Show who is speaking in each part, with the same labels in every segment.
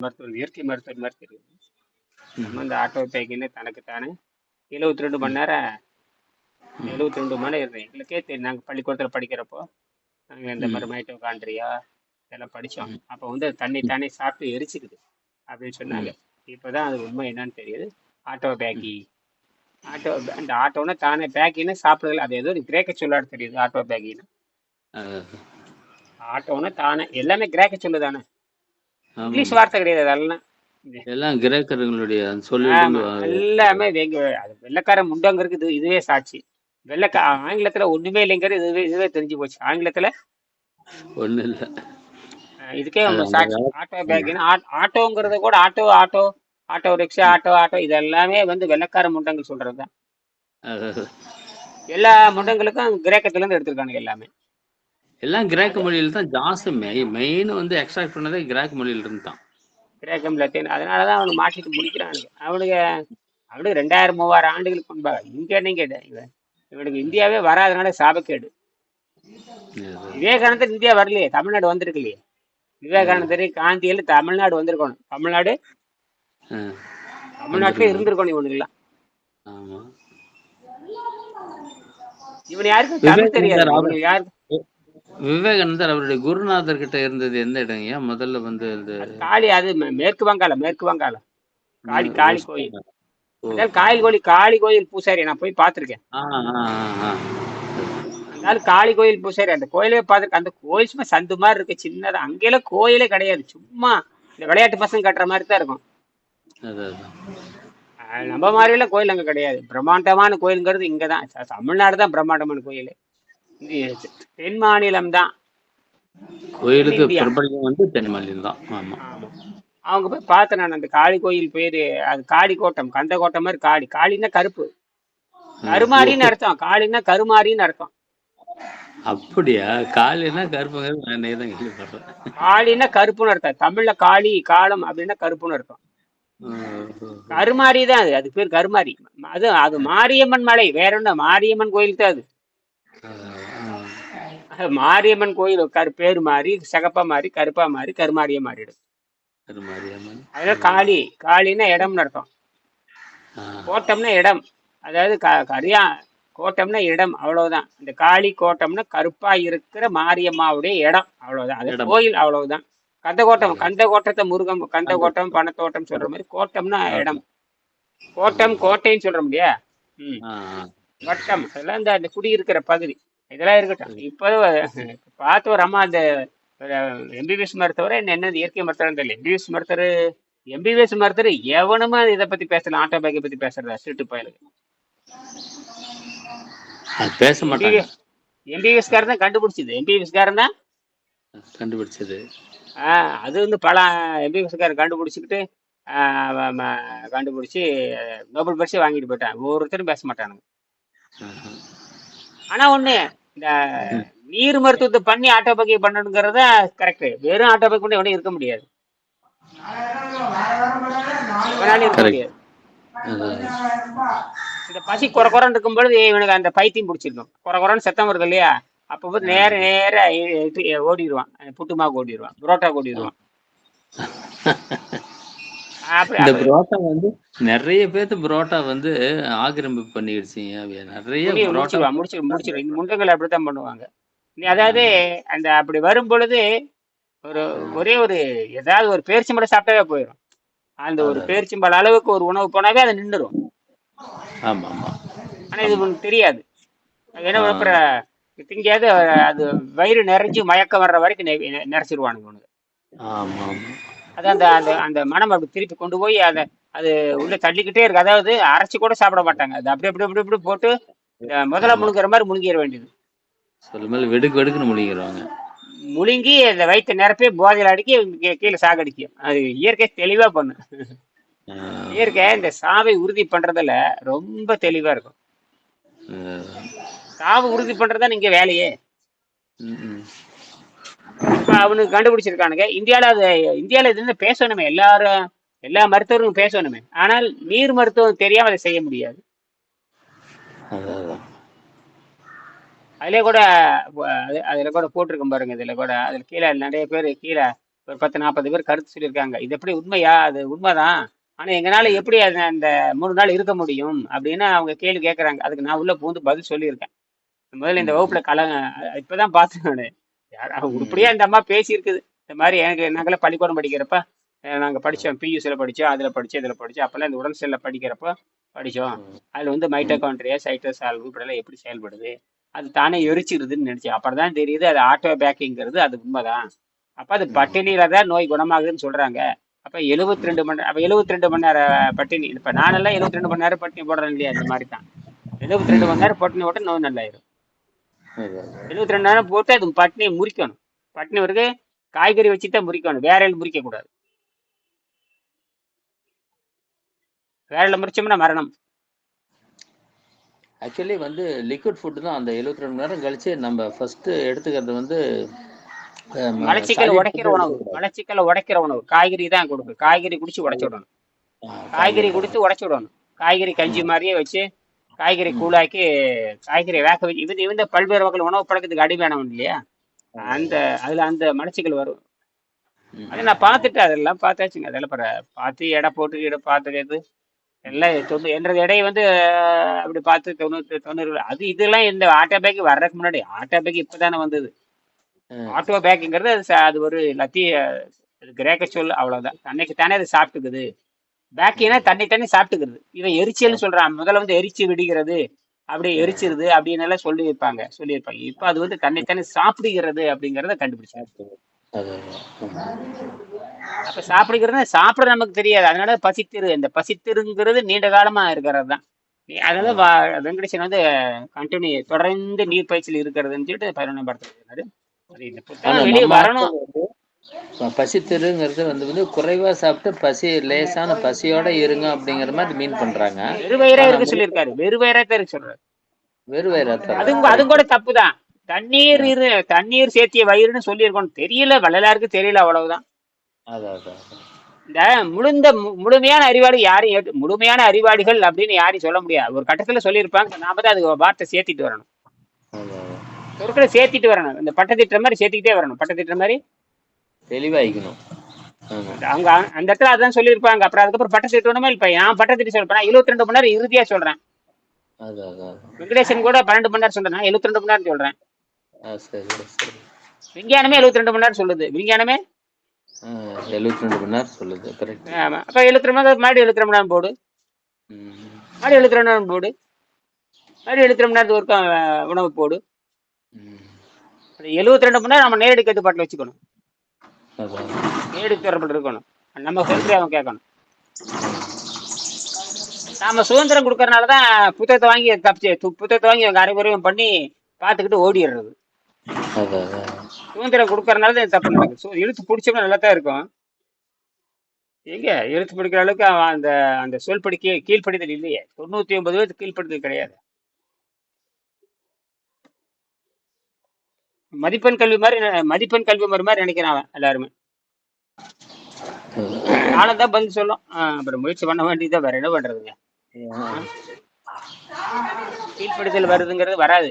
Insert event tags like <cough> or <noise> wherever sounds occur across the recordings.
Speaker 1: மருத்துவர் இயற்கை மருத்துவர் மாதிரி தெரியும் நம்ம இந்த ஆட்டோ பேக்கின்னு தனக்கு தானே. எழுபத்தி ரெண்டு மணி நேரம் எழுபத்தி ரெண்டு மணி நேரம் எங்களுக்கே தெரியும். நாங்கள் பள்ளிக்கூடத்தில் படிக்கிறப்போ நாங்கள் இந்த மாதிரி மைட்டோகாண்ட்ரியா இதெல்லாம் படித்தோம் அப்போ வந்து தண்ணி தானே சாப்பிட்டு எரிச்சுக்குது. அப்படின்னு சொன்னாங்க. இப்போதான் அது உண்மை என்னன்னு தெரியுது. ஆட்டோ பேக்கி ஆட்டோ அந்த ஆட்டோன்னா தானே பேக்கின்னு சாப்பிடுறதுல அது ஏதோ கிரேக்க சொல்லாடு தெரியுது ஆட்டோ பேக்கின்னு ஆட்டோன்னா தானே. எல்லாமே கிரேக்க சொல்லு தானே. இங்கிலீஷ் வார்த்தை கிடையாது அதெல்லாம்.
Speaker 2: எல்லாம் கிரேக்கர்களுடைய
Speaker 1: எல்லாமே அது வெள்ளைக்கார முண்டங்கிறது இது இதுவே சாட்சி. வெள்ளைக்கா ஆங்கிலத்துல ஒண்ணுமே இல்லைங்கிறது இதுவே இதுவே தெரிஞ்சு போச்சு. ஆங்கிலத்துல
Speaker 2: ஒண்ணு இல்ல.
Speaker 1: இதுக்கே சாட்சி. ஆட்டோ பேக்குன்னு ஆட்டோங்கிறத கூட auto auto auto rickshaw auto auto இது எல்லாமே வந்து வெள்ளைக்கார முண்டங்கள் சொல்றதுதான். எல்லா முண்டங்களுக்கும் கிரேக்கத்துல இருந்து எடுத்திருக்கானுங்க எல்லாமே.
Speaker 2: எல்லாம் கிரேக்க மொழியில தான் ஜாஸ்தி. மெயின் வந்து எக்ஸ்ட்ராக்ட் பண்ணதே கிரேக்க மொழியில இருந்து தான்
Speaker 1: கிரேக்கம் லத்தீன். அதனாலதான் அவனுக்கு மாட்டிட்டு முடிக்கிறானுங்க. அவனுக்கு அவனுக்கு ரெண்டாயிரம் மூவாயிரம் ஆண்டுகளுக்கு முன்பாக இங்க நீங்க இவன் இவனுக்கு இந்தியாவே வராதனால சாபக்கேடு. விவேகானந்தர் இந்தியா வரலையே தமிழ்நாடு வந்திருக்கு இல்லையே விவேகானந்தர் காந்தியில் தமிழ்நாடு வந்திருக்கணும். தமிழ்நாடு? தமிழ்நாட்டுல இருந்திருக்கணும் இவனுக்குலாம்
Speaker 2: ஆமா.
Speaker 1: இவன் யாருக்கும் தமிழ் தெரியாது. யாருக்கு?
Speaker 2: விவேகானந்தர் அவருடைய குருநாதர் கிட்ட இருந்தது எந்த இடங்கய்யா முதல்ல வந்து
Speaker 1: காளி அது மேற்கு வங்காளம் மேற்கு வங்காளம். காளி காளி கோயில். காளி கோயில் காளி கோயில் பூசாரி. நான் போய் பார்த்திருக்கேன். அதனால காளி கோயில் பூசாரி. அந்த கோயிலே பார்த்துருக்கேன். அந்த கோயில் சும்மா சந்து மாதிரி இருக்கு. சின்னதா. அங்கெல்லாம் கோயிலே கிடையாது. சும்மா இந்த விளையாட்டு பசங்க கட்டுற மாதிரி தான் இருக்கும். நம்ம மாதிரிலாம் கோயில் அங்க கிடையாது. பிரம்மாண்டமான கோயிலுங்கிறது இங்க தான் தமிழ்நாடு தான் பிரம்மாண்டமான கோயில். தென் மாநிலம் தான்
Speaker 2: கோயிலுக்கு. பிரபலம் வந்து தென்மாநிலம் தான் ஆமா.
Speaker 1: அவங்க போய் பார்த்தேன் நான் அந்த காளி கோயில் பேரு. அது காளி கோட்டம் கந்த கோட்டம் மாதிரி காளி. காளின்னா கருப்பு. கருமாரின்னு அர்த்தம். காளின்னா கருமாரின்னு அர்த்தம்.
Speaker 2: அப்படியா? காலைனா கருப்பு நான் தான் கேள்விப்படுறேன்
Speaker 1: காளின்னா கருப்புன்னு அர்த்தம். தமிழ்ல காளி காலம் அப்படின்னா கருப்புன்னு அர்த்தம். கருமாரி தான் அது. அதுக்கு பேர் கருமாரி. அது அது மாரியம்மன் மலை. வேற ஒண்ணு மாரியம்மன் கோயில் தான் அது. அது. மாரியம்மன் கோயில் கரு பேர் மாறி சகப்பா மாறி கருப்பா மாறி கருமாரியா மாறிடும்.
Speaker 2: கருமாரியம்மன்?
Speaker 1: அதனால காளி காளின்னா இடம்னு அர்த்தம். கோட்டம்னா இடம். அதாவது க கரியா கோட்டம்னா இடம் அவ்வளவுதான். இந்த காளி கோட்டம்னா கருப்பா இருக்கிற மாரியம்மாவுடைய இடம் அவ்வளவுதான். அது. கோயில் அவ்வளவுதான். கந்த கோட்டம் கந்த கோட்டத்தை முருகம் கந்த கோட்டம் பணத்தோட்டம் சொல்ற மாதிரி கோட்டம்னா இடம். கோட்டம் கோட்டைன்னு சொல்ற முடியா. வட்டம். அதெல்லாம் இந்த அந்த குடியிருக்கிற பகுதி. இதெல்லாம் இருக்கட்டும். இப்போ பார்த்து ஒரு அம்மா அந்த எம்பிபிஎஸ் மருத்துவரை என்ன என்ன இயற்கை மருத்துவர் தெரியல. எம்பிபிஎஸ் மருத்துவர் எம்பிபிஎஸ் மருத்துவர் எவனுமே இதை பத்தி பேசலாம் ஆட்டோ பேக்கை பத்தி பேசுறதா சீட்டு பயலுக்கு
Speaker 2: பேச மாட்டாங்க.
Speaker 1: எம்பிபிஎஸ் காரன் தான் கண்டுபிடிச்சது. எம்பிபிஎஸ் காரன் தான்?
Speaker 2: கண்டுபிடிச்சது.
Speaker 1: அது வந்து பல எம்பிபிஎஸ் காரன் கண்டுபிடிச்சிக்கிட்டு கண்டுபிடிச்சி நோபல் பரிசு வாங்கிட்டு போயிட்டான். ஒவ்வொருத்தரும் பேச மாட்டானுங்க. ஆனா ஒண்ணு இந்த நீர் மருத்துவத்தை பண்ணி ஆட்டோ பக்கி பண்ணணுங்கிறத கரெக்ட் வெறும் ஆட்டோ பக்கி பண்ணி எவனும் இருக்க முடியாது. இந்த பசி குறை குறைன்னு இருக்கும் பொழுது இவனுக்கு அந்த பைத்தியம் பிடிச்சிருக்கும். குறை குறைன்னு சத்தம் வருது இல்லையா? அப்போ போய் நேர நேர ஓடிடுவான் புட்டுமாக்கு ஓடிடுவான் புரோட்டாக்கு ஓடிடுவான் <laughs>
Speaker 2: இந்த புரோட்டா வந்து நிறைய பேர்த்து புரோட்டா வந்து ஆக்கிரமிப்பு பண்ணிடுச்சிங்க நிறைய புரோட்டா
Speaker 1: முடிச்சிரு இந்த முண்டங்கள் அப்படித்தான் பண்ணுவாங்க. அதாவது அந்த அப்படி வரும் பொழுது ஒரு ஒரே ஒரு ஏதாவது ஒரு பேரிச்சம்பழம் சாப்பிட்டாவே போயிடும் அந்த ஒரு பேரிச்சம்பழம் அளவுக்கு ஒரு உணவு போனாவே அது நின்றுடும்
Speaker 2: ஆமா ஆமா
Speaker 1: ஆனா இது உனக்கு தெரியாது. ஏன்னா அப்புறம் திங்காது அது வயிறு நிறைஞ்சு மயக்கம் வர்ற வரைக்கும் நிறைச்சிருவானுங்க உனக்கு.
Speaker 2: ஆமா ஆமா
Speaker 1: அது அந்த அந்த அந்த மனம் அப்படி திருப்பி கொண்டு போய் அதை அது உள்ள தள்ளிக்கிட்டே இருக்கு. அதாவது அரைச்சி கூட சாப்பிட மாட்டாங்க. அது அப்படி அப்படி அப்படி அப்படி போட்டு முதல்ல முழுங்குற மாதிரி முழுங்கிட வேண்டியது.
Speaker 2: சொல்ல மேல வெடுக்கு வெடுக்குன்னு முடிக்கிறாங்க
Speaker 1: முழுங்கி அந்த வயிற்று நிரப்பி போதையில் அடிக்கி கீழே சாகடிக்கும். அது இயற்கை தெளிவா பண்ணு இயற்கை இந்த சாவை உறுதி பண்றதுல ரொம்ப தெளிவா இருக்கும். சாவை உறுதி பண்றதா நீங்க வேலையே. அவனுக்கு கண்டுபிடிச்சிருக்கானுங்க. இந்தியால அது இந்தியால இது வந்து பேசணுமே. எல்லாரும் எல்லா மருத்துவரும் பேசணுமே. ஆனால் நீர் மருத்துவம் தெரியாம அதை செய்ய முடியாது. அதிலே கூட அதுல கூட போட்டிருக்கோம் பாருங்க இதுல கூட. அதுல கீழே நிறைய பேர் கீழே ஒரு பத்து நாற்பது பேர் கருத்து சொல்லியிருக்காங்க. இது எப்படி உண்மையா? அது உண்மைதான். ஆனா எங்களால எப்படி அது அந்த மூணு நாள் இருக்க முடியும் அப்படின்னு அவங்க கேள்வி கேட்கறாங்க அதுக்கு நான் உள்ள பூந்து பதில் சொல்லியிருக்கேன். முதல்ல இந்த வகுப்புல கல இப்பதான் பார்த்தேன் உருப்படியா இந்த அம்மா பேசியிருக்குது. இந்த மாதிரி எனக்கு நாங்களாம் பள்ளிக்கூடம் படிக்கிறப்ப நாங்க படிச்சோம் பியூசியில் படிச்சோம் அதுல படிச்சோம் இதுல படிச்சோம். அப்பெல்லாம் இந்த உடல் செல்ல படிக்கிறப்ப படிச்சோம். அதுல வந்து மைட்டோகாண்ட்ரியா சைட்டோஸ் இப்படிலாம் எப்படி செயல்படுது? அது தானே எரிச்சிருதுன்னு நினைச்சேன். அப்புறம் தான் தெரியுது அது ஆட்டோ பேக்கிங்கிறது அது உண்மைதான். அப்ப அது பட்டினியில தான் நோய் குணமாகுதுன்னு சொல்றாங்க. அப்ப 72 ரெண்டு மணி அப்ப 72 ரெண்டு மணி நேரம் பட்டினி இப்ப நானெல்லாம் 72 ரெண்டு மணி நேரம் பட்டினி போடுறேன் இல்லையா? அந்த மாதிரி தான் 72 ரெண்டு மணி நேரம் பட்டினி போட்டு நோய் நல்லாயிரும்.
Speaker 2: அது, அது.
Speaker 1: 72 ரெண்டு நேரம் போட்டு அது பட்டினியை முறிக்கணும். பட்டினி வரைக்கும் காய்கறி வச்சு தான் முறிக்கணும். வேற முறிக்க கூடாது வேற முறிச்சோம்னா மரணம்.
Speaker 2: ஆக்சுவலி வந்து லிக்விட் ஃபுட் தான் அந்த 72 ரெண்டு மணி நேரம் கழிச்சு நம்ம ஃபர்ஸ்ட் எடுத்துக்கிறது வந்து
Speaker 1: மலச்சிக்கல் உடைக்கிற உணவு. மலச்சிக்கல் உடைக்கிற உணவு. காய்கறி தான் கொடுக்கும். காய்கறி குடிச்சு உடைச்சு விடணும் காய்கறி கொடுத்து உடைச்சு விடணும் காய்கறி கஞ்சி மாதிரியே வச்சு காய்கறி கூழாக்கி காய்கறி வேக வச்சு இது இந்த பல்வேறு வகை உணவு பழக்கத்துக்கு அடிமையானவன் இல்லையா? அந்த அதுல அந்த மலச்சிக்கல் வரும். அதை நான் பார்த்துட்டு அதெல்லாம் பார்த்தாச்சுங்க. அதெல்லாம் பர பார்த்து எடை போட்டு எடை பார்த்துக்கிறது எல்லாம் தொண்ணூறு என்றது எடை வந்து அப்படி பார்த்து தொண்ணூறு தொண்ணூறு அது இதெல்லாம் இந்த ஆட்டோ பேக் வர்றதுக்கு முன்னாடி ஆட்டோ பேக் இப்பதானே வந்தது.
Speaker 2: ம்.
Speaker 1: ஆட்டோ பேக்குங்கிறது அது அது ஒரு லத்திய அது கிரேக்க சொல் அவ்வளவுதான். தன்னைக்கு தானே அது சாப்பிட்டுக்குது. பேக்கினா தன்னை தானே சாப்பிட்டுக்கிறது. இவன் எரிச்சல்னு சொல்றான். முதல்ல வந்து எரிச்சு விடுகிறது. அப்படி எரிச்சிருது அப்படின்னு எல்லாம் சொல்லி இருப்பாங்க சொல்லியிருப்பாங்க. இப்போ அது வந்து தன்னைத்தானே சாப்பிடுகிறது அப்படிங்கிறத கண்டுபிடிச்சாங்க.
Speaker 2: ம்.
Speaker 1: அப்ப சாப்பிடுகிறது சாப்பிட நமக்கு தெரியாது. அதனால பசித்திரு இந்த பசித்திருங்கிறது நீண்ட காலமா இருக்கிறது தான். அதனால வெங்கடேசன் வந்து கண்டினியூ தொடர்ந்து நீர் பயிற்சியில் இருக்கிறதுன்னு சொல்லிட்டு பதினொன்றாம் படத்துல வெளியே வரணும்.
Speaker 2: பசித்திருங்கிறது வந்து வந்து குறைவா சாப்பிட்டு பசி லேசான பசியோட இருங்க அப்படிங்கிற மாதிரி மீன் பண்றாங்க.
Speaker 1: வெறுவயிரா
Speaker 2: ஆனா
Speaker 1: இருக்க சொல்லியிருக்காரு. வெறுவயிரா தான் இருக்க சொல்றாரு.
Speaker 2: வெறு வயிறா
Speaker 1: அது அது கூட தப்பு தான் தண்ணீர் இரு தண்ணீர் சேர்த்திய வயிறுன்னு சொல்லியிருக்கணும் தெரியல வள்ளலாருக்கு தெரியல அவ்வளவுதான்.
Speaker 2: அதான்
Speaker 1: இந்த முழுந்த முழுமையான அறிவாளி யாரையும் முழுமையான அறிவாளிகள் அப்படின்னு யாரையும் சொல்ல முடியாது. ஒரு கட்டத்துல சொல்லியிருப்பாங்க. நாம தான் அது வார்த்தை சேர்த்திட்டு வரணும். சொற்களை சேர்த்திட்டு வரணும். இந்த பட்டத்திட்ட மாதிரி சேர்த்திக்கிட்டே வரணும். பட்டத்திட்ட மாதிரி
Speaker 2: தெளிவாயிக்கணும்.
Speaker 1: அவங்க அந்த இடத்துல அதான் சொல்லியிருப்பாங்க. அப்புறம் அதுக்கப்புறம் பட்டத்திட்டு வரணுமா இப்ப நான் பட்டத்திட்டு சொல்றேன். இருபத்தி ரெண்டு மணி நேரம் இறுதியா சொல்றேன். வெங்கடேசன் கூட பன்னெண்டு மணி நேரம் சொல்றேன். எழுபத்தி ரெண்டு மணி நேரம் சொல்றேன்.
Speaker 2: ஆ சரி சரி
Speaker 1: விஞ்ஞானமே எழுபத்தி ரெண்டு மணி நேரம் சொல்லுது. விஞ்ஞானமே?
Speaker 2: எழுபத்தி ரெண்டு மணி நேரம் சொல்லுது.
Speaker 1: ஆமா. அப்ப எழுபத்தி ரெண்டு மணி மறுபடியும் எழுபத்தி ரெண்டு மணி நேரம் போடு. மறுபடியும் எழுபத்தி ரெண்டு நேரம் போடு. மறுபடியும் எழுபத்தி ரெண்டு நேரத்துக்கு ஒருக்கா உணவு போடு. எழுபத்தி ரெண்டு மணி நேரம் நம்ம நேரடி கட்டுப்பாட்டில் வச்சுக்கணும். நேரடி தொடர்பு இருக்கணும் நம்ம சொல்லி அவன் கேட்கணும். நாம சுதந்திரம் கொடுக்கறனால தான் புத்தகத்தை வாங்கி தப்பிச்சு புத்தகத்தை வாங்கி அவங்க அரைகுறையும் பண்ணி பார்த்துக்கிட்டு ஓடிடுறது. சுதந்திரம் கொடுக்கறனால தான் தப்பு நடக்குது. சு- இழுத்து பிடிச்சோம்னா நல்லா தான் இருக்கும். எங்க? இழுத்து பிடிக்கிற அளவுக்கு அந்த அந்த சொல் படிக்க கீழ்ப்படிதல் இல்லையே. தொண்ணூத்தி ஒன்பது பேருக்கு கீழ்ப்படுதல் கிடையாது. மதிப்பெண் கல்வி மாதிரி மதிப்பெண் கல்வி முறை மாதிரி நினைக்கிறான் அவன் எல்லாருமே. நானும் தான் பதில் சொல்லும் அப்புறம் முயற்சி பண்ண வேண்டியதுதான் வேற என்ன பண்றதுங்க? கீழ்ப்படுதல் வருதுங்கிறது வராது.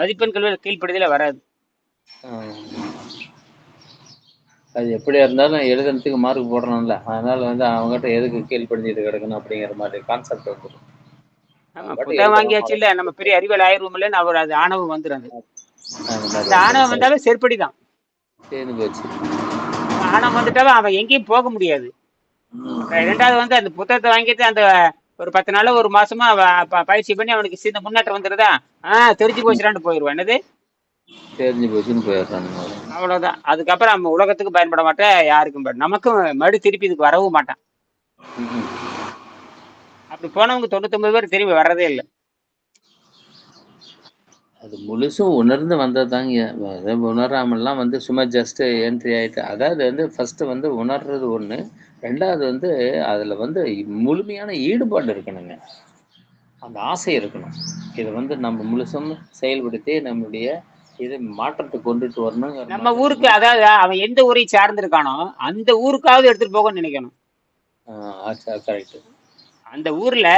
Speaker 1: மதிப்பெண் கல்வி கீழ்ப்படுதல வராது.
Speaker 2: அது எப்படியா இருந்தாலும் எழுதுறதுக்கு மார்க் போடணும்ல. அதனால வந்து அவங்ககிட்ட எதுக்கு கீழ்ப்படுத்திட்டு கிடக்கணும் அப்படிங்கிற மாதிரி கான்செப்ட் வந்துடும்
Speaker 1: புத்தகம் வாங்கியாச்சு இல்ல நம்ம பெரிய அறிவியல் ஆயிரம் இல்லைன்னு அவர் அது ஆணவம் வந்துடும் ஆணவம் வந்தாவே செருப்படிதான். ஆணவம் வந்துட்டாவே அவன் எங்கேயும் போக முடியாது. ரெண்டாவது வந்து அந்த புத்தகத்தை வாங்கிட்டு அந்த ஒரு பத்து நாளோ ஒரு மாசமா அவ- பயிற்சி பண்ணி அவனுக்கு சின்ன முன்னேற்றம் வந்துருதா? ஆஹ் தெரிஞ்சு போச்சுடான்னு போயிடுவான் என்னது?
Speaker 2: தெரிஞ்சு போச்சுன்னு போயிடுறானுங்க
Speaker 1: அவ்வளவுதான். அதுக்கப்புறம் நம்ம உலகத்துக்கு பயன்பட மாட்டேன் யாருக்கும் நமக்கும் மறுபடியும் திருப்பி இதுக்கு வரவும் மாட்டான். அப்படி போனவங்க தொண்ணூத்தொன்பது பேர் திரும்பி வர்றதே இல்லை.
Speaker 2: அது முழுசும் உணர்ந்து வந்ததுதாங்க. அதை உணராமல்லாம் வந்து சும்மா ஜஸ்ட் என்ட்ரி ஆயிட்டு அதாவது வந்து ஃபர்ஸ்ட் வந்து உணர்றது ஒண்ணு ரெண்டாவது வந்து அதுல வந்து முழுமையான ஈடுபாடு இருக்கணுங்க. அந்த ஆசை இருக்கணும். இதை வந்து நம்ம முழுசும் செயல்படுத்தி நம்முடைய இதை மாற்றத்துக்கு கொண்டுட்டு வரணுங்கிற
Speaker 1: நம்ம ஊருக்கு அதாவது அவன் எந்த ஊரை சார்ந்திருக்கானோ அந்த ஊருக்காவது எடுத்துட்டு போகணும்னு நினைக்கணும்.
Speaker 2: கரெக்ட்
Speaker 1: அந்த ஊர்ல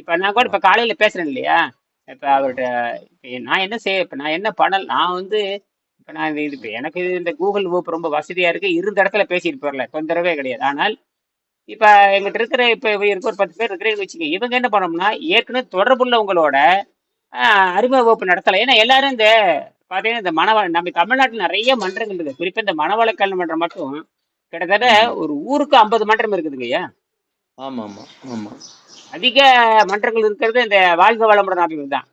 Speaker 1: இப்ப நான் கூட இப்ப காலையில பேசுறேன் இல்லையா? இப்ப அவர்கிட்ட நான் என்ன செய்ய இப்ப நான் என்ன பண்ணல நான் வந்து இப்போ நான் இது இப்போ எனக்கு இது இந்த கூகுள் வகுப்பு ரொம்ப வசதியா இருக்கு இருந்த இடத்துல பேசிட்டு போயிடல தொந்தரவே கிடையாது. ஆனால் இப்போ எங்கிட்ட இருக்கிற இப்போ இருக்க ஒரு பத்து பேர் இருக்கிறேன்னு வச்சுக்க இவங்க என்ன பண்ணோம்னா ஏற்கனவே தொடர்புள்ளவங்களோட அறிமுக வகுப்பு நடத்தலாம் ஏன்னா எல்லாரும் இந்த பார்த்தீங்கன்னா இந்த மனவள நம்ம தமிழ்நாட்டில் நிறைய மன்றங்கள் இருக்குது. குறிப்பாக இந்த மனவள கல்வி மன்றம் மட்டும் கிட்டத்தட்ட. ஒரு ஊருக்கு ஐம்பது மன்றம் இருக்குதுங்க ஐயா
Speaker 2: ஆமா ஆமா ஆமா.
Speaker 1: அதிக மன்றங்கள் இருக்கிறது இந்த வாழ்க வளமுடன் அமைப்பு தான்.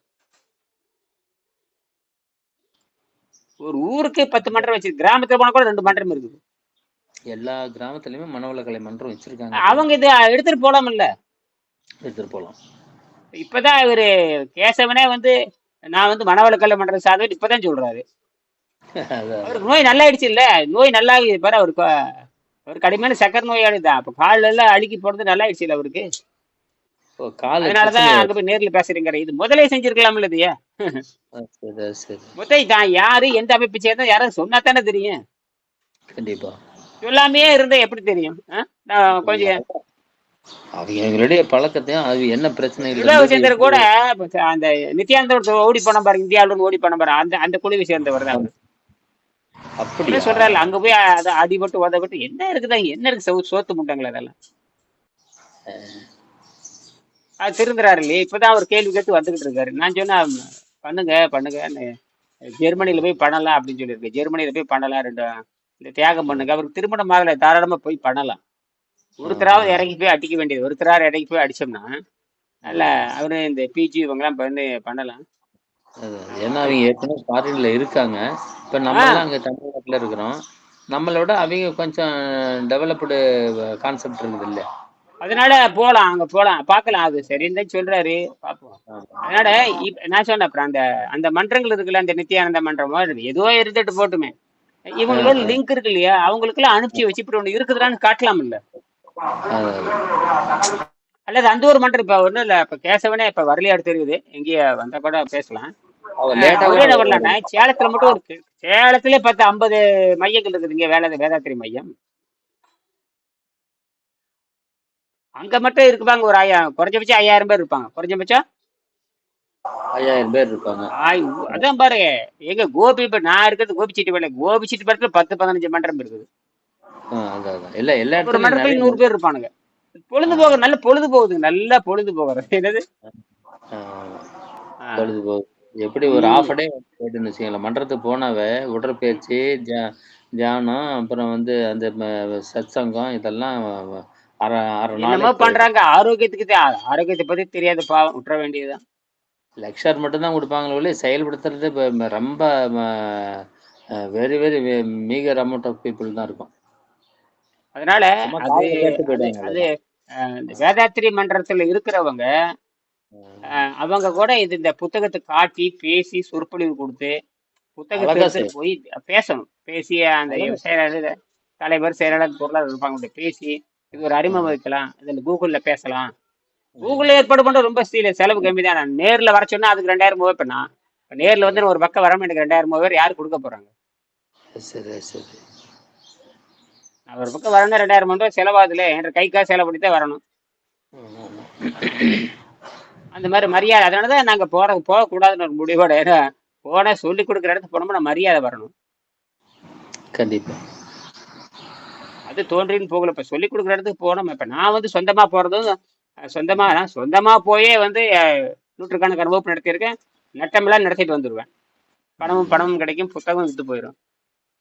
Speaker 1: ஒரு ஊருக்கு பத்து மன்றம் வச்சு கிராமத்துல போனா கூட ரெண்டு மன்றம் இருக்குது.
Speaker 2: எல்லா கிராமத்துலயுமே மனவளக்கலை மன்றம் வச்சிருக்காங்க.
Speaker 1: அவங்க இதை எடுத்துட்டு போலாம் இல்ல?
Speaker 2: எடுத்துட்டு போலாம்.
Speaker 1: இப்பதான் இவரு கேசவனே வந்து நான் வந்து மனவளக்கல்ல மன்றம் சார்ந்தவர் இப்பதான் சொல்றாரு. அவருக்கு நோய் நல்லாயிடுச்சு இல்ல? நோய் நல்லா பாரு அவருக்கு அவர் கடுமையான சக்கரை நோயாளி தான் அப்ப கால்ல எல்லாம் அழுக்கி போறது நல்லாயிடுச்சு இல்ல அவருக்கு?
Speaker 2: கால்
Speaker 1: அதனாலதான்
Speaker 2: பிரச்சனை
Speaker 1: அங்க போய் நேர்ல பேசுறீங்க இது முதலே செஞ்சிருக்கலாம் முதல் தான் யாரு எந்த அமைப்பு சேர்ந்தா யாரும் சொன்னா தானே தெரியும்.
Speaker 2: கண்டிப்பா.
Speaker 1: சொல்லாமையே இருந்தா எப்படி தெரியும்? கொஞ்சம்.
Speaker 2: பழக்கத்தையும் அது என்ன இருந்தது
Speaker 1: சேர்ந்தவர் கூட அந்த நித்யானந்த ஓடி போன பாரு இந்தியாவில ஓடி போன பாரு அந்த அந்த குழுவை சேர்ந்தவர் தான்.
Speaker 2: அப்படியே?
Speaker 1: சொல்றாரு? அங்க போய் அதை அடிபட்டு உதப்பட்டு என்ன இருக்குதா என்ன இருக்கு சோத்து முட்டாங்களா அதெல்லாம்? அது திருந்துறாரு இல்லையா இப்பதான் அவர் கேள்வி கேட்டு வந்துகிட்டு இருக்காரு. நான் சொன்னா பண்ணுங்க பண்ணுங்க ஜெர்மனியில போய் பண்ணலாம் அப்படின்னு சொல்லியிருக்கேன் ஜெர்மனியில போய் பண்ணலாம் ரெண்டு இந்த தியாகம் பண்ணுங்க. அவருக்கு திருமணம் ஆகல தாராளமா போய் பண்ணலாம். ஒருத்தராவது இறங்கி போய் அடிக்க வேண்டியது. ஒருத்தராவது இறங்கி போய் அடிச்சோம்னா நல்ல அவரு இந்த பிஜி இவங்கெல்லாம் பண்ணி பண்ணலாம்.
Speaker 2: ஏன்னா அவங்க ஏற்கனவே ஃபாரின்ல இருக்காங்க. இப்ப நம்ம அங்க தமிழ்நாட்டுல இருக்கிறோம். நம்மளோட அவங்க கொஞ்சம் டெவலப்டு கான்செப்ட் இருக்குது இல்ல
Speaker 1: அதனால போலாம் அங்க போலாம். பார்க்கலாம் அது சரின்னு தான் சொல்றாரு. பார்ப்போம். அதனால நான் சொன்னேன் அப்புறம் அந்த அந்த மன்றங்கள் இருக்குல்ல அந்த நித்யானந்த மன்றமோ ஏதோ இருந்துட்டு போட்டுமே. இவங்களோட லிங்க் இருக்கு இல்லையா? அவங்களுக்கு எல்லாம் அனுப்பிச்சு வச்சு இப்படி ஒண்ணு இருக்குதுடான்னு காட்டலாம் இல்ல அல்லது அந்த ஒரு மன்றம் இப்ப ஒண்ணும் இல்ல இப்ப கேசவனே இப்ப வரலையாடு தெரியுது. எங்கேய வந்தா கூட பேசலாம். சேலத்துல மட்டும் ஒரு சேலத்திலே பத்து ஐம்பது மையங்கள் இருக்குது இங்க வேலை வேதாத்திரி மையம். அங்க மட்டும் இருப்பாங்க ஒரு ஐயாயிரம் குறைஞ்சபட்சம் ஐயாயிரம் பேர் இருப்பாங்க. குறைஞ்சபட்சம்
Speaker 2: ஐயாயிரம் பேர் இருப்பாங்க.
Speaker 1: ஆய், அதான் பாரு எங்க கோபி இப்ப நான் இருக்கிறது கோபிச்செட்டி வேலை கோபிச்செட்டி படத்துல பத்து பதினஞ்சு மன்றம் இருக்குது.
Speaker 2: இல்ல எல்லா
Speaker 1: ஒரு
Speaker 2: நிறைய
Speaker 1: நூறு பேர் இருப்பானுங்க. பொழுதுபோக நல்ல பொழுது போகுது நல்லா பொழுது போகிறது <laughs> என்னது?
Speaker 2: பொழுது போகுது. எப்படி ஒரு ஆஃப் டே போயிட்டுன்னு வச்சுக்கோங்களேன். மன்றத்துக்கு போனாவே உடற்பயிற்சி தியானம் அப்புறம் வந்து அந்த சத்சங்கம் இதெல்லாம்
Speaker 1: என்னமோ பண்றாங்க. ஆரோக்கியத்துக்கு ஆரோக்கியத்தை பத்தி தெரியாத பாவம் விட்டுற வேண்டியதுதான்.
Speaker 2: லெக்சர் மட்டும்தான் கொடுப்பாங்களே ஒழிய செயல்படுத்துறது ரொம்ப very very meagre amount of people தான் இருக்கும்.
Speaker 1: அதனால அது வேதாத்திரி மன்றத்துல இருக்கிறவங்க அவங்க கூட இது இந்த புத்தகத்தை காட்டி பேசி சொற்பொழிவு கொடுத்து புத்தகத்தை போய் பேசணும். பேசி அந்த செயலாளர் தலைவர் செயலாளர் பொருளாளர் இருப்பாங்க பேசி இது ஒரு அறிமுகம் வைக்கலாம் இதுல கூகுள்ல பேசலாம். கூகுள்ல ஏற்பாடு பண்ற ரொம்ப ஸ்டீல செலவு கம்மி தான். நான் நேர்ல வர சொன்னா அதுக்கு ரெண்டாயிரம் இப்ப நான் இப்ப நேர்ல வந்து ஒரு பக்கம் வராம எனக்கு ரெண்டாயிரம் மூவாயிரம் யார் கொடுக்க போறாங்க?
Speaker 2: சரி சரி.
Speaker 1: நான் ஒரு பக்கம் வரணும் ரெண்டாயிரம் ரூபாய் செலவாகுதுல. என்ற கை காசு செலவு பண்ணி தான் வரணும். அந்த மாதிரி மரியாதை. அதனால தான் நாங்கள் போகிற போகக்கூடாதுன்னு ஒரு முடிவோட. ஏன்னா போனால் சொல்லி கொடுக்குற இடத்துக்கு போனோம்னா மரியாதை வரணும்.
Speaker 2: கண்டிப்பா.
Speaker 1: அது தோன்றின்னு போகல. இப்போ சொல்லி கொடுக்குற இடத்துக்கு போனோம் இப்போ நான் வந்து சொந்தமாக போகிறதும் சொந்தமாக நான் சொந்தமாக போயே வந்து நூற்றுக்கணக்கான வகுப்பு நடத்தியிருக்கேன். நட்டமெல்லாம் நடத்திட்டு வந்துடுவேன் பணமும் பணமும் கிடைக்கும் புத்தகம் வித்து போயிடும்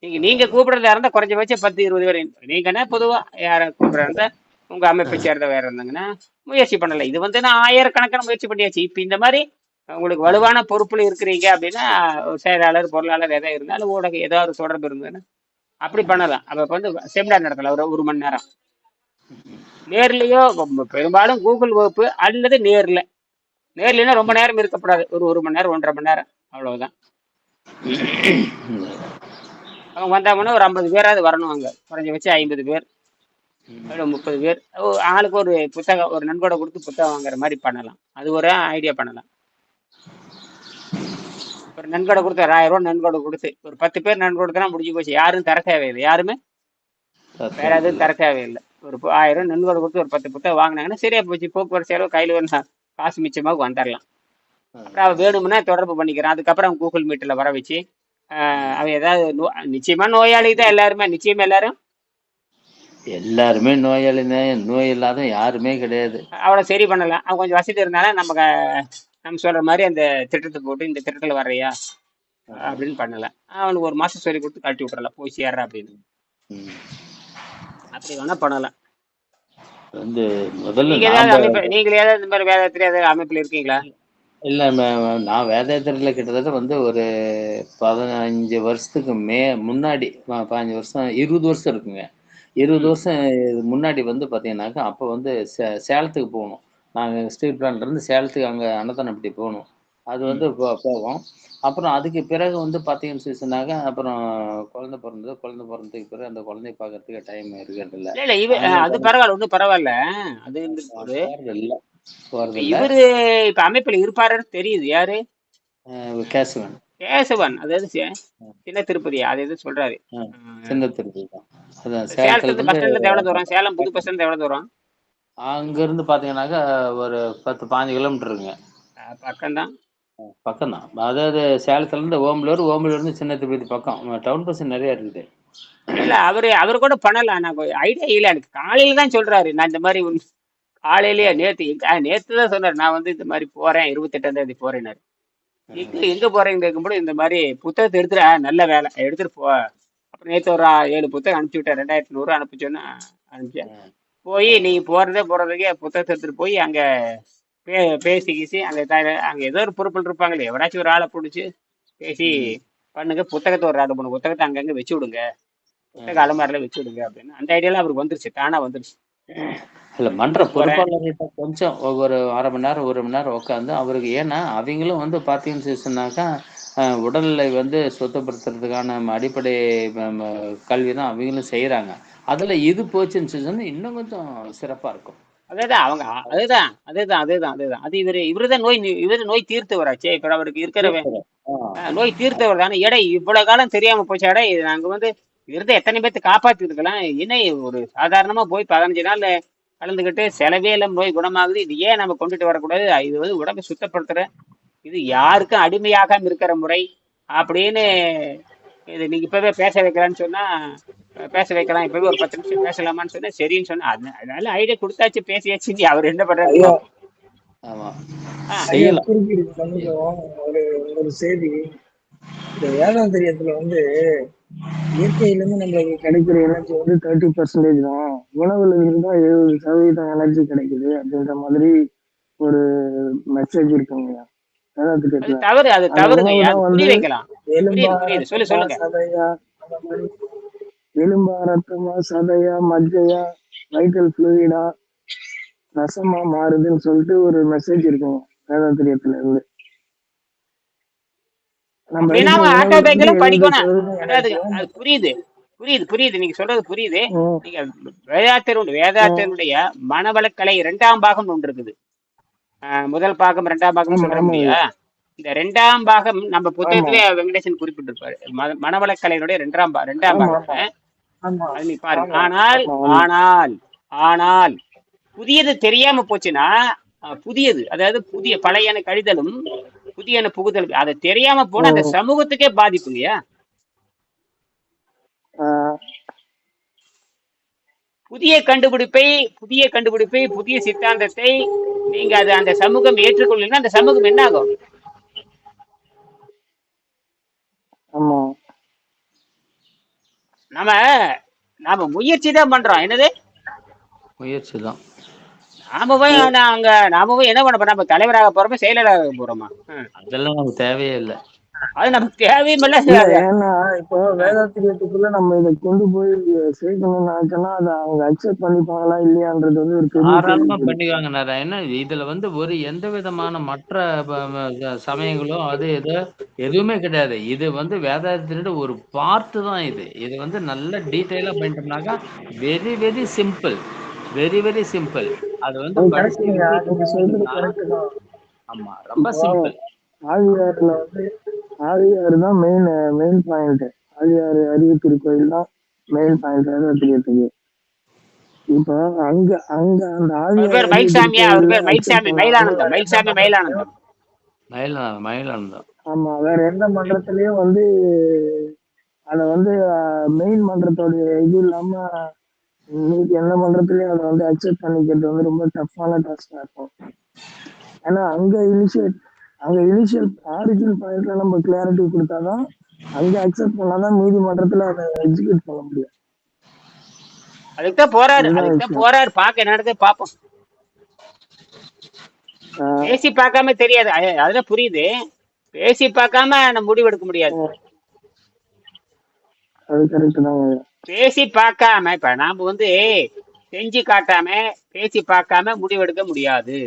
Speaker 1: நீங்கள் நீங்கள் கூப்பிடுறதா இருந்தால் குறைஞ்சபட்சம் பத்து இருபது பேர் நீங்கன்னா பொதுவாக யாரை கூப்பிட்றதா இருந்தால் உங்கள் அமைப்பை சேர்ந்த வேறு இருந்தாங்கன்னா முயற்சி பண்ணலை. இது வந்து நான் ஆயிரக்கணக்கான முயற்சி பண்ணியாச்சு. இப்போ இந்த மாதிரி உங்களுக்கு வலுவான பொறுப்புல இருக்கிறீங்க அப்படின்னா செயலாளர் பொருளாளர் எதாவது இருந்தாலும் ஊடகம் ஏதாவது தொடர்பு இருந்ததுன்னா அப்படி பண்ணலாம். அப்போ வந்து செமினார் நடத்தலாம். ஒரு ஒரு மணி நேரம். நேர்லயோ பெரும்பாலும் கூகுள் வகுப்பு அல்லது நேர்ல. நேர்லன்னா ரொம்ப நேரம் இருக்கப்படாது. ஒரு ஒரு மணி நேரம் ஒன்றரை மணி நேரம். அவ்வளவுதான். அவங்க வந்தாங்கன்னா ஒரு ஐம்பது பேராவது வரணும் அங்க. வச்சு ஐம்பது பேர். முப்பது பேர். ஓ, ஆளுக்கு ஒரு புத்தகம் ஒரு நன்கொடை கொடுத்து புத்தகம் வாங்குற மாதிரி பண்ணலாம். அது ஒரு ஐடியா பண்ணலாம். ஒரு நன்கொடை கொடுத்து ஒரு ஆயிரம் ரூபாய் நன்கொடை கொடுத்து ஒரு பத்து பேர் நன்கொடை முடிஞ்சு போச்சு. யாரும் தர தேவையில்லை. யாருமே வேற எதுவும் தர தேவையில்லை. ஒரு ஆயிரம் ரூபாய் நன்கொடை கொடுத்து ஒரு பத்து புத்தகம் வாங்கினாங்கன்னா சரியா போச்சு. போக்குவரத்து செலவு கையில் நா- காசு மிச்சமாக வந்துடலாம். அப்புறம் அவ வேணும்னா தொடர்பு பண்ணிக்கிறான். அதுக்கப்புறம் கூகுள் மீட்டில் வர வச்சு அவன் ஏதாவது நிச்சயமா நோயாளி தான் எல்லாருமே. நிச்சயமா எல்லாரும்?
Speaker 2: எல்லாருமே நோயாளி தான். நோய் இல்லாத யாருமே கிடையாது.
Speaker 1: அவளை சரி பண்ணலாம். அவன் கொஞ்சம் வசதி இருந்தாலும் நம்ம க- நம்ம சொல்ற மாதிரி அந்த திட்டத்தை போட்டு இந்த திட்டத்தில் வர்றியா? அப்படின்னு பண்ணலாம் அவனுக்கு ஒரு மாசம் சொல்லி கொடுத்து கழட்டி விட்டுறலாம் போய் சேர்ற அப்படின்னு. அப்படி வேணா பண்ணலாம்
Speaker 2: வந்து முதல்ல
Speaker 1: நீங்க ஏதாவது இந்த மாதிரி வேதத்துல ஏதாவது அமைப்புல இருக்கீங்களா?
Speaker 2: இல்ல நான் வேதாத்திரில கிட்டத்தட்ட வந்து ஒரு பதினஞ்சு வருஷத்துக்கு மே முன்னாடி பதினஞ்சு வருஷம் இருபது வருஷம் இருக்குங்க. இருபது வருஷம் முன்னாடி வந்து பாத்தீங்கன்னாக்கா அப்போ வந்து சேலத்துக்கு போகணும். நாங்கள் ஸ்டீல் பிளான்ட்ல இருந்து சேலத்துக்கு அங்கே அன்னதானப்பட்டி போகணும். அது வந்து போவோம். அப்புறம் அதுக்கு பிறகு வந்து பார்த்தீங்கன்னு சொன்னாக்கா அப்புறம் குழந்தை பிறந்தது குழந்தை பிறந்ததுக்கு பிறகு அந்த குழந்தைய பார்க்கறதுக்கு டைம் இருக்கிறது இல்லை
Speaker 1: இல்ல இவ அது பரவாயில்ல ஒன்றும் பரவாயில்ல. அது
Speaker 2: இல்லை போறது
Speaker 1: இவரு இப்ப அமைப்புல இருப்பாருன்னு தெரியுது. யாரு?
Speaker 2: கேசவன்.
Speaker 1: கேசவன். அதாவது சின்ன திருப்பதி. அது எது சொல்றாரு?
Speaker 2: சின்ன திருப்பதி தான். அதான்
Speaker 1: சேலத்துல பஸ் ஸ்டாண்ட்ல எவ்வளவு தூரம்? சேலம் புது பஸ் ஸ்டாண்ட் எவ்வளவு தூரம்?
Speaker 2: அங்க இருந்து பாத்தீங்கன்னாக்கா ஒரு பத்து பாஞ்சு கிலோமீட்டருங்க.
Speaker 1: பக்கம் தான்
Speaker 2: பக்கம் தான் அதாவது சேலத்துல இருந்து ஓமலூர் இருந்து சின்ன திருப்பதி பக்கம். டவுன் பஸ் நிறைய இருக்குது.
Speaker 1: இல்ல அவரு அவரு கூட பண்ணலாம் நான் ஐடியா இல்ல. எனக்கு காலையில தான் சொல்றாரு. நான் இந்த மாதிரி காலையிலேயே நேத்து நேத்து தான் சொன்னாரு. நான் வந்து இந்த மாதிரி போறேன். இருபத்தெட்டாம் தேதி போறேன்னாரு. எங்க எங்க போறேன்னு கேட்கும்போது இந்த மாதிரி புத்தகத்தை எடுத்துட்டு "ஆ, நல்ல வேலை. எடுத்துட்டு போ. அப்புறம் நேத்து ஒரு ஏழு புத்தகம் அனுப்பிச்சு விட்டேன். ரெண்டாயிரத்தி நூறு அனுப்பிச்சோன்னா அனுப்பிச்சேன். போய் நீங்க போறதே போறதுக்கே புத்தகத்தை எடுத்துட்டு போய் அங்க பே பேசி கீசி அங்க அங்க ஏதோ ஒரு பொறுப்பில் இருப்பாங்களே எவராச்சும் ஒரு ஆளை பிடிச்சி பேசி பண்ணுங்க புத்தகத்தை ஒரு ரெண்டு மூணு புத்தகத்தை அங்கங்க வச்சு விடுங்க புத்தக அலமாரில வச்சு விடுங்க அப்படின்னு. அந்த ஐடியாலாம் அவருக்கு வந்துருச்சு தானா வந்துருச்சு.
Speaker 2: இல்ல மன்ற பொறுப்பாளர்கிட்ட கொஞ்சம் ஒவ்வொரு அரை மணி நேரம் ஒரு மணி நேரம் உட்காந்து அவருக்கு ஏன்னா அவங்களும் வந்து பார்த்தீங்கன்னு சொன்னாக்கா உடல்நிலை வந்து சுத்தப்படுத்துறதுக்கான அடிப்படை கல்வி தான் அவங்களும் செய்கிறாங்க அதில் இது போச்சுன்னு சொன்னா இன்னும் கொஞ்சம் சிறப்பாக இருக்கும்.
Speaker 1: அதேதான் அவங்க அதுதான் அதுதான் அதுதான் அதுதான். அது இவரு இவருதான் நோய் இவரு நோய் தீர்த்தவராச்சே இப்ப அவருக்கு ஆஹ், நோய் தீர்த்தவர் தானே. எடை இவ்வளவு காலம் தெரியாம போச்சு. எடை இது நாங்க வந்து இருந்த எத்தனை பேர்த்து காப்பாத்தி இருக்கலாம் என்ன ஒரு சாதாரணமா போய் பதினஞ்சு நாள் கலந்துக்கிட்டு செலவே இல்லாம நோய் குணமாகுது. இது ஏன் நம்ம கொண்டுட்டு வரக்கூடாது? இது வந்து உடம்பை சுத்தப்படுத்துற இது யாருக்கும் அடிமையாகாம இருக்கிற முறை அப்படின்னு இது நீங்க இப்பவே பேச வைக்கலாம்னு சொன்னா பேச வைக்கலாம். இப்பவே ஒரு பத்து நிமிஷம் பேசலாமான்னு சொன்னா சரின்னு சொன்னா அது- அதனால ஐடியா கொடுத்தாச்சு பேசியாச்சு. நீ அவர் என்ன
Speaker 3: மன்னிக்கவும் ஒரு ஒரு செய்தி இந்த வேதாந்திரியத்துல வந்து இயற்கையில இருந்து நம்மளுக்கு கிடைக்கிற எனர்ஜி வந்து தேர்ட்டி பர்சன்டேஜ் தான் உணவுல இருந்து தான் எழுபது சதவீதம் எனர்ஜி கிடைக்குது அப்படின்ற மாதிரி ஒரு மெசேஜ் இருக்குங்க
Speaker 1: தவறு அது தவறுங்க. புரிய வைக்கலாம்?
Speaker 3: எலும்பா
Speaker 1: சொல்லு
Speaker 3: ரத்தமா
Speaker 1: சொல்லுங்க.
Speaker 3: சதையா அந்த மாதிரி எலும்பா ரத்தமா சதையா மஜ்ஜையா வைட்டல் ஃப்ளூயிடா ரசமா மாறுதுன்னு சொல்லிட்டு ஒரு மெசேஜ் இருக்குங்க வேதாந்திரியத்துல இருந்து.
Speaker 1: புரியுது. புரியுது புரியுது. நீங்க சொல்றது புரியுது. நீங்க வேதாத்தினுடைய
Speaker 3: ம்,
Speaker 1: வேதாத்தினுடைய மனவளக்கலை இரண்டாம் பாகம் ஒன்று இருக்குது. முதல் பாகம் ரெண்டாம் பாகம் சொல்றோம்
Speaker 3: ஆமாங்க
Speaker 1: இல்லையா? இந்த ரெண்டாம் பாகம் நம்ம புத்தகத்திலே வெங்கடேசன் குறிப்பிட்டிருப்பாரு. மனவளக்கலையினுடைய ரெண்டாம் பா ரெண்டாம் நீ பாருங்க ஆனால் ஆனால் ஆனால் புதியது தெரியாம போச்சுன்னா புதியது அதாவது புதிய பழையன கழிதலும் புதியன புகுதலும் அதை தெரியாம போனா அந்த சமூகத்துக்கே பாதிப்புங்கய்யா
Speaker 3: ஆஹ்,
Speaker 1: புதிய கண்டுபிடிப்பை புதிய கண்டுபிடிப்பை புதிய சித்தாந்தத்தை நீங்க அது அந்த சமூகம் ஏற்றுக்கொள்ளலைன்னா அந்த சமூகம் என்ன ஆகும் நம்ம நாம முயற்சி தான் பண்றோம். என்னது?
Speaker 2: முயற்சி தான்.
Speaker 1: நாம போய் அங்க நாம போய் என்ன பண்ண போறோம்? நம்ம தலைவராக போறோமா செயலராக போறோமா.
Speaker 2: அதெல்லாம் நமக்கு தேவையே இல்லை.
Speaker 1: அது நமக்கு தேவையும் இல்ல
Speaker 3: இல்ல ஏன்னா இப்போ வேதாத்திரியத்துக்குள்ள நம்ம இதை கொண்டு போய் சேர்க்கணும்னு நினைச்சோம்னா அதை அவங்க அக்செப்ட் பண்ணிப்பாங்களா இல்லையான்றது வந்து ஒரு கேள்வி.
Speaker 2: பண்ணிக்குவாங்க நாராயணன் இதுல வந்து ஒரு எந்த விதமான மற்ற ப- ப- சமயங்களோ அது இது எதுவுமே கிடையாது. இது வந்து வேதாத்தினோட ஒரு பார்ட் தான் இது. இது வந்து நல்ல டீட்டெயிலா பண்ணிட்டோம்னாக்கா very very simple very very simple அது வந்து ஆமா ரொம்ப சிம்பிள்
Speaker 3: ஆழியாறுல வந்து ஆழியாறு தான் மெயின் மெயின் பாயிண்ட் ஆழியாறு அறிவு திருக்கோயில் தான் மெயின் பாயிண்ட் வேதாத்திரியத்துக்கு இப்போ அங்க அங்க அந்த
Speaker 1: அவர் பேர் மயிலானந்தம்.
Speaker 2: மயில மயிலானந்தம்.
Speaker 3: ஆமா வேற எந்த மன்றத்திலயும் வந்து அத வந்து மெயின் மன்றத்தோட இது இல்லாம மீதி எந்த மன்றத்திலயும் அதை வந்து அக்செப்ட் பண்ணிக்கிறது வந்து ரொம்ப டஃப்பான டாஸ்கா இருக்கும். ஏன்னா அங்க இனிஷியேட் அங்க இனிஷியல் ஆரிஜின் பாயிண்ட்ல நம்ம கிளாரிட்டி கொடுத்தாதான் அங்க அக்செப்ட் பண்ணாதான் மீதி மன்றத்துல அதை எக்ஸிக்யூட் பண்ண முடியும்.
Speaker 1: அதுக்கு தான் போறாரு
Speaker 3: இதுதான்
Speaker 1: அதுக்கு தான்
Speaker 3: விஷயம்.
Speaker 1: போறாரு. பார்க்க என்ன நடக்குது
Speaker 3: ஆஹ்
Speaker 1: பேசி பார்க்காம தெரியாது. அது- அதெல்லாம் புரியுது. பேசி பார்க்காம நம்ம முடிவு எடுக்க முடியாது பேசி பார்க்காம இப்ப நாம வந்து செஞ்சு காட்டாம பேசி பார்க்காம முடிவெடுக்க முடியாது.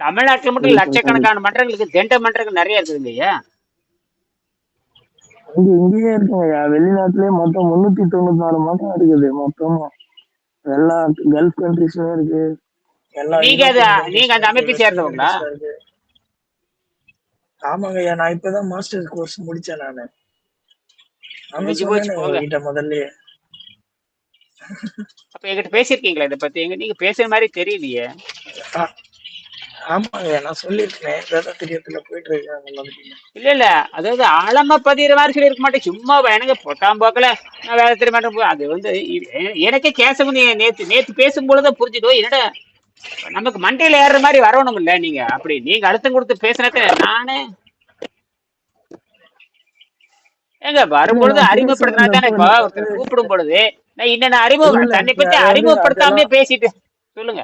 Speaker 1: தமிழ்நாட்டுல மட்டும் லட்சக்கணக்கான மன்றங்களுக்கு தெண்ட மன்றங்கள் நிறைய இருக்குதுங்க ஐயா.
Speaker 3: இங்க இங்கேயே இருக்குங்கய்யா வெளிநாட்டுலயே மொத்தம் முன்னூத்தி தொண்ணூத்தி நாலு மன்றம் இருக்குது மொத்தமா. எல்லா கல்ஃப் கண்ட்ரிஸ்லயும் இருக்கு.
Speaker 1: நீங்க நீங்க அந்த அமைப்பை சேர்ந்தவங்களா?
Speaker 3: இருக்கு. ஆமாங்கய்யா நான் இப்பதான் மாஸ்டர் கோர்ஸ் முடிச்சேன் நானு. முதல்லயே.
Speaker 1: அப்ப என்கிட்ட பேசியிருக்கீங்களா இதை பத்தி? எங்க நீங்க பேசுற மாதிரி தெரியலையே.
Speaker 3: ஆ- ஆமாங்கய்யா நான் சொல்லியிருக்கேன். வேத தெரியத்துல போயிட்டு இருக்கேன் அந்த மாதிரி.
Speaker 1: இல்ல இல்ல. அதாவது ஆழமா பதிகிற மாதிரி சொல்லி இருக்க மாட்டேன். சும்மா எனக்கு பொத்தாம் போக்கல. நான் வேலை தெரிய மாட்டேன் அது வந்து எனக்கே கேசவன் நேத்து நேத்து பேசும்பொழுது புரிஞ்சுதோ என்னடா? நமக்கு மண்டையில ஏறுற மாதிரி வரணும் இல்ல நீங்க. அப்படி நீங்க அழுத்தம் கொடுத்து பேசுனத நானே. ஏங்க வரும்பொழுது
Speaker 3: நான்
Speaker 1: அறிமுகப்படுத்தினா தானே கூப்பிடும் பொழுது நான்
Speaker 3: இல்ல
Speaker 1: அறிமுகம் தன்னை பத்தி
Speaker 3: அதெல்லாம்
Speaker 1: பேசிட்டு சொல்லுங்க.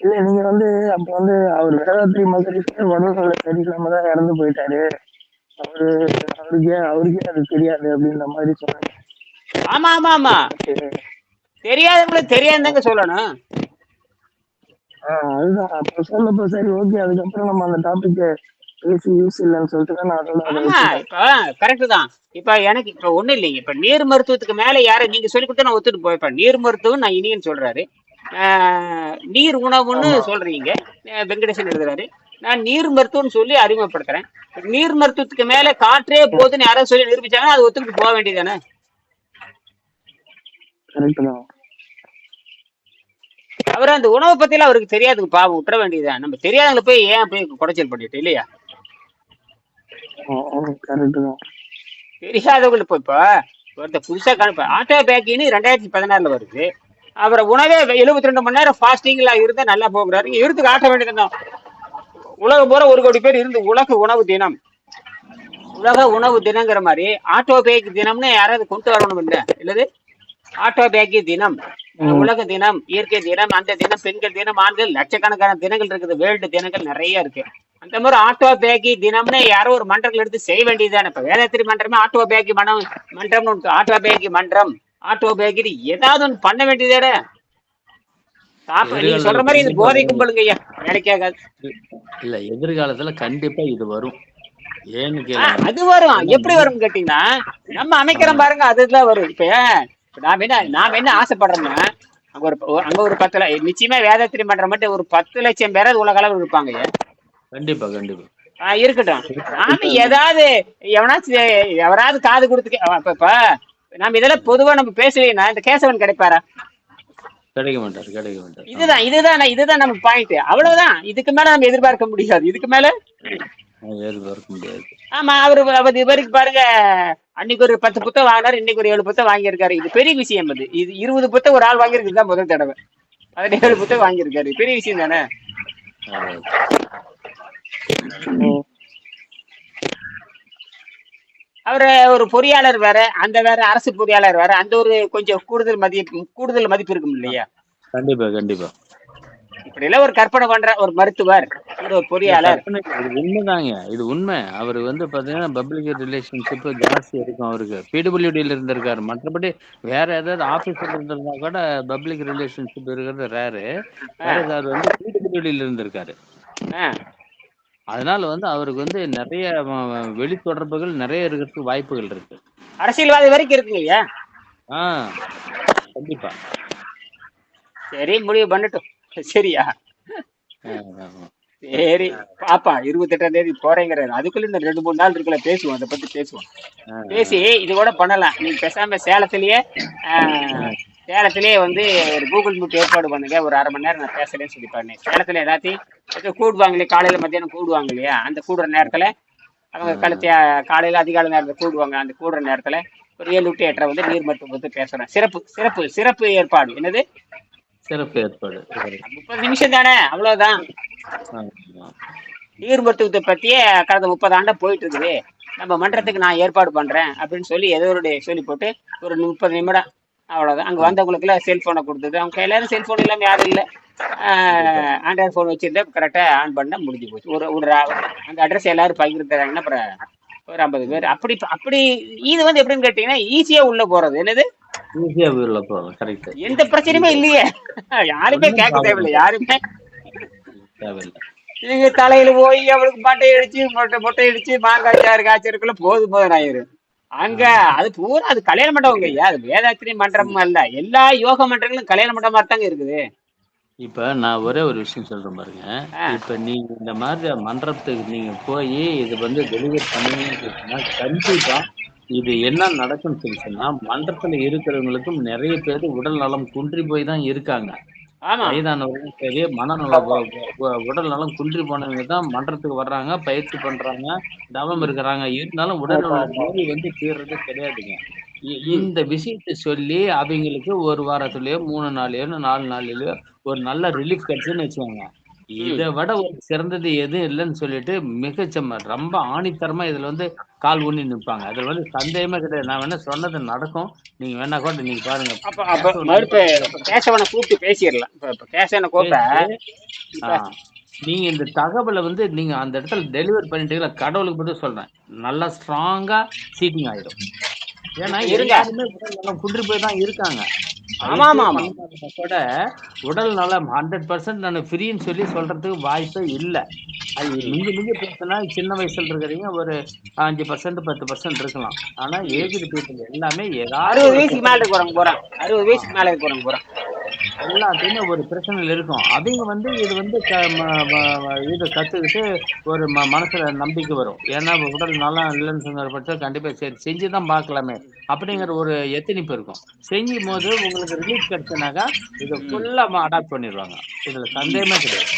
Speaker 3: இல்ல நீங்க வந்து அப்ப வந்து அவர் வேதாத்ரி மகரிஷே உடல்நல சரியில்லாம தான் இறந்து போயிட்டாரு. அவரு அவருக்கே அவருக்கே அது தெரியாது அப்படின்ற மாதிரி சொன்னாங்க.
Speaker 1: ஆமா ஆமா ஆமா. தெரியாதவங்களுக்கு தெரியாதுதாங்க சொல்லணும்.
Speaker 3: அதுதான். அப்ப சொன்னப்ப சரி ஓகே அதுக்கப்புறம் நம்ம அந்த டாபிக் பேசி யூஸ் இல்லைன்னு சொல்லிட்டு நான் அதோட
Speaker 1: கரெக்ட் தான். இப்ப எனக்கு இப்ப ஒண்ணு இல்லைங்க. இப்ப நீர் மருத்துவத்துக்கு மேல யாரை நீங்க சொல்லி கொடுத்தா நான் ஒத்துட்டு போய்ப்பேன் நீர் மருத்துவம் நான் இனியன் சொல்றாரு. நீர் உணவுன்னு சொல்றீங்க. வெங்கடேசன் எழுதுறாரு. நான் நீர் மருத்துவம்னு சொல்லி அறிமுகப்படுத்துறேன். நீர் மருத்துவத்துக்கு மேல காற்றே போகுதுன்னு யாராவது சொல்லி நிரூபிச்சாங்கன்னா அது ஒத்துக்கிட்டு போக வேண்டியதானே அவர் அந்த உணவை பத்திலாம் அவருக்கு தெரியாதுக்கு பாவம். விட்டுற வேண்டியதுதான். நம்ம தெரியாதவங்களை போய் ஏன் போய் குடைச்சல் பண்ணிட்டு இல்லையா? தெரியாதவங்களுக்கு இப்போ இப்போ ஒருத்தர் புதுசா கணக்கு ஆட்டோ பேக்கின்னு ரெண்டாயிரத்தி பதினாறுல வருது. அப்புறம் உணவே எழுபத்தி ரெண்டு மணி நேரம் ஃபாஸ்டிங்ல இருந்தா நல்லா போகிறாரு. இருந்து காட்ட வேண்டியதுதான். உலகம் பூரா ஒரு கோடி பேர் இருந்து உலக உணவு தினம். உலக உணவு தினங்கிற மாதிரி ஆட்டோ பேக் தினம்னு யாராவது கொண்டு வரணும் இல்ல? இல்லது? ஆட்டோ பேக்கி தினம். உலக தினம் இயற்கை தினம் அந்த தினம் பெண்கள் தினம் ஆண்கள் லட்சக்கணக்கான தினங்கள் இருக்குது. வேர்ல்டு தினங்கள் நிறைய இருக்கு. அந்த மாதிரி ஆட்டோ பேக்கி தினம்னு யாரோ ஒரு மன்றங்கள் எடுத்து செய்ய வேண்டியதுதானே. இப்ப வேதாத்திரி மன்றமே ஆட்டோ பேக்கி மனம் மன்றம்னு. ஆட்டோ பேக்கி மன்றம். ஆட்டோ பேக்கி ஏதாவது ஒன்று பண்ண வேண்டியதேட. நீங்க சொல்ற மாதிரி இது போதை கும்பலுங்க ஐயா.
Speaker 2: இல்ல எதிர்காலத்துல கண்டிப்பா இது வரும். ஏன்னு
Speaker 1: அது வரும். எப்படி வரும் கேட்டீங்கன்னா நம்ம அமைக்கிறோம் பாருங்க அதுதான் வரும். இப்ப நாம என்ன நாம என்ன ஆசைப்படுறோம்னா அங்க ஒரு அங்க ஒரு பத்து நிச்சயமா வேதாத்திரி மன்றம் மட்டும் ஒரு பத்து லட்சம் பேராது உலக அளவு இருப்பாங்க
Speaker 2: கண்டிப்பா கண்டிப்பா.
Speaker 1: ஆ, இருக்கட்டும். நாம ஏதாவது எவனாச்சும் எவராவது காது கொடுத்து இப்ப இப்ப நாம இதெல்லாம் பொதுவா நம்ம பேசலைன்னா இந்த கேசவன் கிடைப்பாரா?
Speaker 2: கிடைக்க மாட்டாரு கிடைக்க மாட்டாரு.
Speaker 1: இதுதான் இதுதான் இதுதான் நம்ம பாயிண்ட் அவ்வளவுதான். இதுக்கு மேல நம்ம எதிர்பார்க்க முடியாது. இதுக்கு மேல?
Speaker 2: எதிர்பார்க்க முடியாது.
Speaker 1: ஆமா அவரு அவர் இவருக்கு பாருங்க அன்னைக்கு ஒரு பத்து புத்தகம் வாங்கினாரு இன்னைக்கு ஒரு ஏழு புத்தகம் வாங்கியிருக்காரு. இது பெரிய விஷயம் அது. இது இருபது புத்தகம் ஒரு ஆள் வாங்கியிருக்கு தான் முதல் தடவை. அதுல ஏழு புத்தகம் வாங்கியிருக்காரு. பெரிய விஷயம் தானே. அவரு ஒரு பொறியாளர் வேற அந்த வேற அரசு பொறியாளர் வேற அந்த ஒரு கொஞ்சம் கூடுதல் மதிப்பு கூடுதல் மதிப்பு இருக்கும் இல்லையா?
Speaker 2: கண்டிப்பா கண்டிப்பா.
Speaker 1: இப்படி எல்லாம் ஒரு கற்பனை பண்ற ஒரு மருத்துவர் ஒரு பொறியாளர்.
Speaker 2: உண்மைதாங்க. இது உண்மை. அவர் வந்து பாத்தீங்கன்னா பப்ளிக் ரிலேஷன்ஷிப் ஜாஸ்தி இருக்கும் அவருக்கு. பிடபிள்யூடியில் இருந்திருக்காரு. மற்றபடி வேற ஏதாவது ஆபீஸ்ல இருந்திருந்தா கூட பப்ளிக் ரிலேஷன்ஷிப் இருக்கிறது ரேரு வேற ஏதாவது வந்து பிடபிள்யூடியில் இருந்திருக்காரு. அதனால வந்து அவருக்கு வந்து நிறைய வெளி தொடர்புகள் நிறைய இருக்கிறதுக்கு வாய்ப்புகள் இருக்கு.
Speaker 1: அரசியல்வாதி வரைக்கும் இருக்குங்க ஐயா
Speaker 2: ஆ கண்டிப்பா.
Speaker 1: சரி முடிவு பண்ணட்டும். சரியா. சரி பாப்பா இருபத்தெட்டாம் தேதி போறேங்கிறாரு. அதுக்குள்ள இந்த ரெண்டு மூணு நாள் இருக்குல்ல பேசுவோம் அதை பத்தி பேசுவோம். பேசி இது கூட பண்ணலாம். நீங்க பேசாம சேலத்திலேயே ஆஹ், சேலத்திலே வந்து ஒரு கூகுள் மீட் ஏற்பாடு பண்ணுங்க ஒரு அரை மணி நேரம் நான் பேசுறேன்னு சொல்லி பண்ணேன் சேலத்துல எல்லாத்தையும் கூடுவாங்க இல்லையா காலையில மத்தியானம் கூடுவாங்க இல்லையா அந்த கூடுற நேரத்துல அவங்க கழுத்திய காலையில அதிகாலை நேரத்துல கூடுவாங்க அந்த கூடுற நேரத்துல ஒரு ஏழு டு எட்டரை வந்து நீர் மட்டும் பத்தி பேசுறேன். சிறப்பு சிறப்பு சிறப்பு ஏற்பாடு. என்னது?
Speaker 2: சிறப்பு ஏற்பாடு.
Speaker 1: முப்பது நிமிஷம் தானே அவ்வளவுதான்.
Speaker 2: ஆமா.
Speaker 1: நீர் மருத்துவத்தை பத்தியே கடந்த முப்பது ஆண்டா போயிட்டு இருக்குது நம்ம மன்றத்துக்கு நான் ஏற்பாடு பண்றேன் அப்படின்னு சொல்லி ஒரு சொல்லி போட்டு ஒரு முப்பது நிமிடம் அவ்வளவுதான். அங்க வந்தவங்களுக்கு எல்லாம் செல்போனை கொடுத்தது. அவங்க எல்லாரும் செல்போன் இல்லாம யாரும் இல்லை. ஆண்ட்ராய்டு ஃபோன் வச்சிருந்தா கரெக்டா ஆன் பண்ண முடிஞ்சு போச்சு. ஒரு ஒரு அந்த அட்ரஸ் எல்லாரும் பகிர்ந்துறாங்கன்னா அப்புறம் ஒரு ஐம்பது பேர். அப்படி அப்படி இது வந்து எப்படின்னு கேட்டீங்கன்னா ஈஸியா உள்ள போறது. என்னது?
Speaker 2: ஈஸியா உள்ள போகலாம் கரெக்ட்
Speaker 1: எந்த பிரச்சனையுமே இல்லையே. யாருமே கேட்க தேவையில்லை. யாருமே.
Speaker 2: தேவையில்லை.
Speaker 1: நீங்க தலையில போய் அவளுக்கு மட்டை அடிச்சு மொட்டை மொட்டை அடிச்சு மாங்காய் சாறு காய்ச்சறதுக்குள்ள போதும் போதும் ஆயிரும். அங்க அது பூரா அது கல்யாண மண்டபம் ஐயா. அது வேதாத்திரி மண்டபம் அல்ல. எல்லா யோக மன்றங்களும் கல்யாண மண்டபமா தாங்க இருக்குது.
Speaker 2: இப்ப நான் ஒரே ஒரு விஷயம் சொல்றேன் பாருங்க. இப்ப நீங்க இந்த மாதிரி மன்றத்துக்கு நீங்க போய் இது வந்து டெலிவரி பண்ணீங்கன்னா கண்டிப்பா இது என்ன நடக்கும்னு சொல்லி சொன்னா மன்றத்துல இருக்கிறவங்களுக்கும் நிறைய பேர் உடல் நலம் குன்றி போய் தான் இருக்காங்க. உ- உடல் நலம் குன்றி போனவங்க தான் மன்றத்துக்கு வர்றாங்க பயிற்சி பண்றாங்க தவம் இருக்கிறாங்க. இருந்தாலும் உடல் நோய் வந்து தீர்றது கிடையாதுங்க. இந்த விஷயத்தை சொல்லி அவங்களுக்கு ஒரு வாரத்துலயோ மூணு நாளையோ நாலு நாள்லயோ ஒரு நல்ல ரிலீஃப் கிடைச்சுன்னு வச்சுக்கோங்க. இதை விட ஒரு சிறந்தது எதுவும் இல்லைன்னு சொல்லிட்டு மிகச்சம ரொம்ப ஆணித்தரமா இதுல வந்து கால் ஊனி நிற்பாங்க அதுல வந்து சந்தேகமே கிடையாது. நான் வேணா சொன்னது நடக்கும். நீங்க வேணா கூட நீங்க பாருங்க.
Speaker 1: அப்ப அப்ப மறுப்பு கேசவனை கூப்பிட்டு பேசிடலாம். இப்ப கேசவனை கூப்பிட்டா.
Speaker 2: நீங்க இந்த தகவலை வந்து நீங்க அந்த இடத்துல டெலிவரி பண்ணிட்டீங்களா? கடவுளுக்கு மட்டும் சொல்றேன். நல்லா ஸ்ட்ராங்கா சீட்டிங் ஆயிடும் ஏன்னா. எல்லாருமே குன்றி போய் தான் இருக்காங்க.
Speaker 1: ஆமா, ஆமா, ஆமா.
Speaker 2: பணக்காரங்க கூட உடல் நலம் ஹண்ட்ரட் பர்சன்ட் நான் ஃப்ரீன்னு சொல்லி சொல்றதுக்கு வாய்ப்பே இல்லை. அது மிஞ்சி மிஞ்சி பேசினா சின்ன வயசுல இருக்கிறவங்க ஒரு அஞ்சு பர்சன்ட் பத்து பர்சன்ட் இருக்கலாம். ஆனா ஏஜ்டு பீப்புள் எல்லாமே ஏதாவது
Speaker 1: அறுபது வயசுக்கு மேல இருக்கிறவங்க போறான் அறுபது வயசுக்கு மேல இருக்கிறவங்க போறான்
Speaker 2: எல்லாத்தையுமே ஒரு பிரச்சனையில் இருக்கும். அவங்க வந்து இது வந்து க இது கற்றுக்கிட்டு ஒரு ம மனசுல நம்பிக்கை வரும். ஏன்னா உடல் நல்லா இல்லைன்னு சொன்ன பட்சம் கண்டிப்பா சரி செஞ்சு தான் பார்க்கலாமே. அப்படிங்கிற ஒரு எத்தனிப்பு இருக்கும். செஞ்சும் போது உங்களுக்கு ரிலீஃப் கிடைச்சுனாக்கா இது ஃபுல்லா அடாப்ட் பண்ணிடுவாங்க. இதுல சந்தேகமே கிடையாது.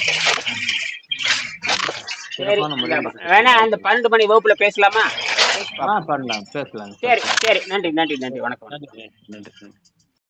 Speaker 1: வேணா அந்த பன்னெண்டு மணி வகுப்புல பேசலாமா?
Speaker 2: ஆ பண்ணலாம் பேசலாம்
Speaker 1: சரி சரி. நன்றி நன்றி நன்றி. வணக்கம்
Speaker 2: நன்றி நன்றி.